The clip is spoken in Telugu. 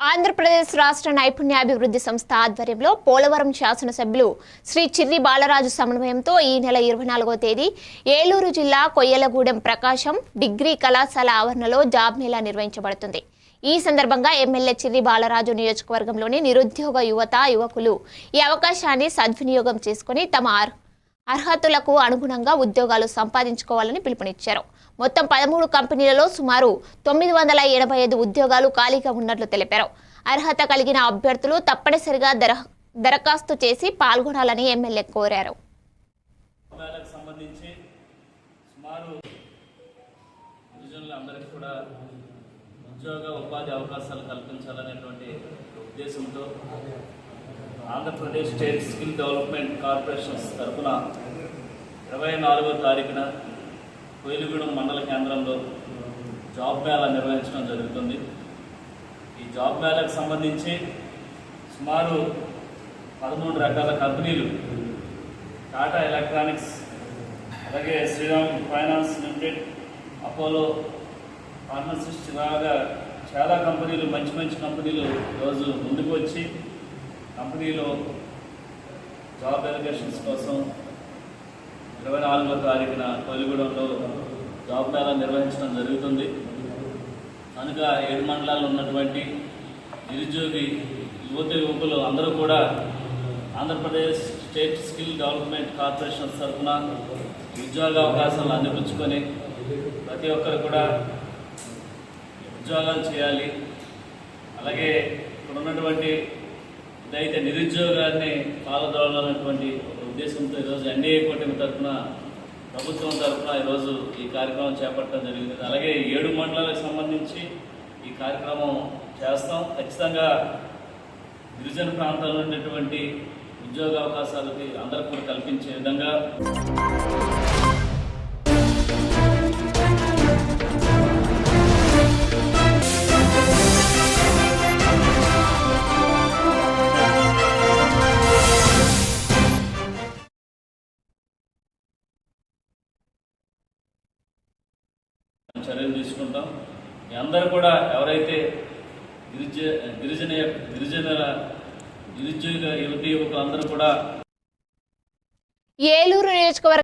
ఆంధ్రప్రదేశ్ రాష్ట్ర నైపుణ్యాభివృద్ధి సంస్థ ఆధ్వర్యంలో పోలవరం శాసనసభ్యులు శ్రీ చిర్రి బాలరాజు సమన్వయంతో ఈ నెల ఇరవై నాలుగో తేదీ ఏలూరు జిల్లా కొయ్యలగూడెం ప్రకాశం డిగ్రీ కళాశాల ఆవరణలో జాబ్ మేళా నిర్వహించబడుతుంది. ఈ సందర్భంగా ఎమ్మెల్యే చిర్రి బాలరాజు నియోజకవర్గంలోని నిరుద్యోగ యువత యువకులు ఈ అవకాశాన్ని సద్వినియోగం చేసుకుని తమ అర్హతలకు అనుగుణంగా ఉద్యోగాలు సంపాదించుకోవాలని పిలుపునిచ్చారు. మొత్తం పదమూడు కంపెనీలలో సుమారు తొమ్మిది వందల ఎనభై ఐదు ఉద్యోగాలు ఖాళీగా ఉన్నట్లు తెలిపారు. అర్హత కలిగిన అభ్యర్థులు తప్పనిసరిగా దర దరఖాస్తు చేసి పాల్గొనాలని ఎమ్మెల్యే కోరారు. కూడా ఉద్యోగ ఉపాధి అవకాశాలు కల్పించాలనేటువంటి ఉద్దేశంతో Andhra Pradesh state skill development corporations తరఫున ఇరవై నాలుగో తారీఖున కోయిలుగూడెం మండల కేంద్రంలో జాబ్ మేళా నిర్వహించడం జరుగుతుంది. ఈ జాబ్ మేళాకు సంబంధించి సుమారు పదమూడు రకాల కంపెనీలు టాటా ఎలక్ట్రానిక్స్ అలాగే Shriram finance limited Apollo pharmacist ఇలాగా చాలా కంపెనీలు మంచి మంచి కంపెనీలు ఈరోజు ముందుకు వచ్చి కంపెనీలో జాబ్ ఎలిగేషన్స్ కోసం ఇరవై నాలుగో తారీఖున కొలిగూడెంలో జాబ్ మేళా నిర్వహించడం జరుగుతుంది. కనుక ఏడు మండలాల్లో ఉన్నటువంటి నిరుద్యోగి యువత యువకులు అందరూ కూడా Andhra Pradesh state skill development corporation తరఫున ఉద్యోగ అవకాశాలను అందిపుచ్చుకొని ప్రతి ఒక్కరు కూడా ఉద్యోగాలు చేయాలి. అలాగే ఇక్కడ ఉన్నటువంటి ఇదైతే నిరుద్యోగాన్ని పాలదోడాలన్నటువంటి ఉద్దేశంతో ఈరోజు ఎన్డీఏ కూటమి తరఫున ప్రభుత్వం తరఫున ఈరోజు ఈ కార్యక్రమం చేపట్టడం జరిగింది. అలాగే ఏడు మండలాలకు సంబంధించి ఈ కార్యక్రమం చేస్తాం. ఖచ్చితంగా గిరిజన ప్రాంతాల్లో ఉన్నటువంటి ఉద్యోగ అవకాశాలకి అందరికీ కూడా కల్పించే విధంగా చర్యలు తీసుకుంటాం. మీ అందరూ కూడా ఎవరైతే గిరిజ గిరిజన గిరిజనుల నిరుద్యోగ యువతి యువకులు అందరూ కూడా ఏలూరు నియోజకవర్గం